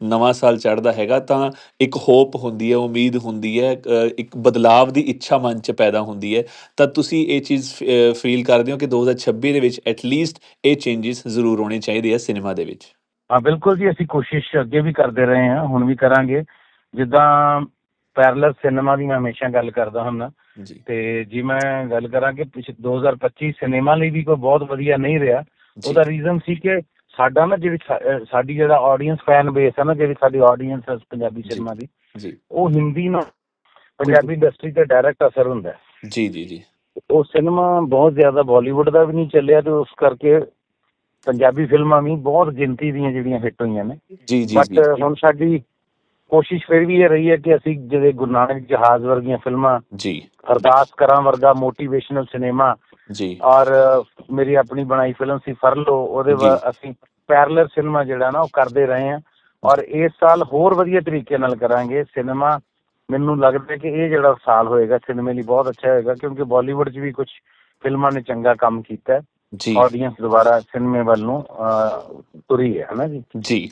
ਨਵਾਂ ਸਾਲ ਚੜ੍ਹਦਾ ਹੈਗਾ ਤਾਂ ਇੱਕ ਹੋਪ ਹੁੰਦੀ ਹੈ ਉਮੀਦ ਹੁੰਦੀ ਹੈ ਇੱਕ ਬਦਲਾਵ ਦੀ ਇੱਛਾ ਮਨ 'ਚ ਪੈਦਾ ਹੁੰਦੀ ਹੈ। ਤਾਂ ਤੁਸੀਂ ਇਹ ਚੀਜ਼ ਫੀਲ ਕਰਦੇ ਹੋ ਕਿ 2026 ਦੇ ਵਿੱਚ ਐਟਲੀਸਟ ਇਹ ਚੇਂਜਸ ਜ਼ਰੂਰ ਹੋਣੇ ਚਾਹੀਦੇ ਆ ਸਿਨੇਮਾ ਦੇ ਵਿੱਚ? ਹਾਂ ਬਿਲਕੁਲ ਜੀ ਅਸੀਂ ਕੋਸ਼ਿਸ਼ ਅੱਗੇ ਵੀ ਕਰਦੇ ਰਹੇ ਹਾਂ ਹੁਣ ਵੀ ਕਰਾਂਗੇ। ਜਿੱਦਾਂ ਪੈਰਲਲ ਸਿਨੇਮਾ ਦੀ ਮੈਂ ਹਮੇਸ਼ਾ ਗੱਲ ਕਰਦਾ ਹੁੰਦਾ ਤੇ ਜੀ ਮੈਂ ਗੱਲ ਕਰਾਂ ਕਿ ਪਿਛ 2025 ਸਿਨੇਮਾ ਲਈ ਵੀ ਕੋਈ ਬਹੁਤ ਵਧੀਆ ਨਹੀਂ ਰਿਹਾ। ਉਹਦਾ ਰੀਜ਼ਨ ਸੀ ਕਿ ਸਾਡਾ ਨਾ ਜਿਹੜੀ ਸਾਡੀ ਜਿਹੜਾ ਆਡੀਅנס ਫੈਨ ਬੇਸ ਹੈ ਨਾ ਜਿਹੜੀ ਸਾਡੀ ਆਡੀਅנס ਪੰਜਾਬੀ ਸਿਨੇਮਾ ਦੀ ਉਹ ਹਿੰਦੀ ਨਾਲ ਪੰਜਾਬੀ ਇੰਡਸਟਰੀ ਤੇ ਡਾਇਰੈਕਟ ਅਸਰ ਹੁੰਦਾ ਹੈ। ਜੀ ਜੀ ਜੀ। ਉਹ ਸਿਨੇਮਾ ਬਹੁਤ ਜ਼ਿਆਦਾ ਬਾਲੀਵੁੱਡ ਦਾ ਵੀ ਨਹੀਂ ਚੱਲਿਆ ਤੇ ਉਸ ਕਰਕੇ ਪੰਜਾਬੀ ਫਿਲਮਾਂ ਵੀ ਬਹੁਤ ਗਿਣਤੀ ਦੀਆਂ ਜਿਹੜੀਆਂ ਹਿੱਟ ਹੋਈਆਂ ਨੇ। ਜੀ ਜੀ ਬਟ ਹੁਣ ਸਾਡੀ ਕੋਸ਼ਿਸ਼ ਫਿਰ ਵੀ ਇਹ ਰਹੀ ਹੈ ਕਿ ਅਸੀਂ ਜਿਹੜੇ ਗੁਰੂ ਨਾਨਕ ਜਹਾਜ਼ ਵਰਗੀਆਂ ਫਿਲਮਾਂ ਜੀ। ਅਰਦਾਸ ਕਰਾਂ ਵਰਗਾ ਮੋਟੀਵੇਸ਼ਨਲ ਸਿਨੇਮਾ ਜੀ। ਔਰ ਮੇਰੀ ਆਪਣੀ ਬਣਾਈ ਫਿਲਮ ਸੀ ਫਰਲੋ ਉਹਦੇ। ਅਸੀਂ ਪੈਰਲਲ ਸਿਨੇਮਾ ਜਿਹੜਾ ਨਾ ਉਹ ਕਰਦੇ ਰਹੇ ਹਾਂ। ਔਰ ਇਸ ਸਾਲ ਹੋਰ ਵਧੀਆ ਤਰੀਕੇ ਨਾਲ ਕਰਾਂਗੇ। ਸਿਨੇਮਾ ਮੈਨੂੰ ਲੱਗਦਾ ਕਿ ਇਹ ਜਿਹੜਾ ਸਾਲ ਹੋਏਗਾ ਸਿਨੇਮੇ ਲਈ ਬਹੁਤ ਅੱਛਾ ਹੋਏਗਾ ਕਿਉਂਕਿ ਬਾਲੀਵੁੱਡ 'ਚ ਵੀ ਕੁਝ ਫਿਲਮਾਂ ਨੇ ਚੰਗਾ ਕੰਮ ਕੀਤਾ ਹੈ। ਜੀ। ਆਡੀਅנס ਦੁਬਾਰਾ ਸਿਨੇਮੇ ਵੱਲ ਨੂੰ ਤੁਰੀ ਹੈ ਹਨਾ ਜੀ? ਜੀ।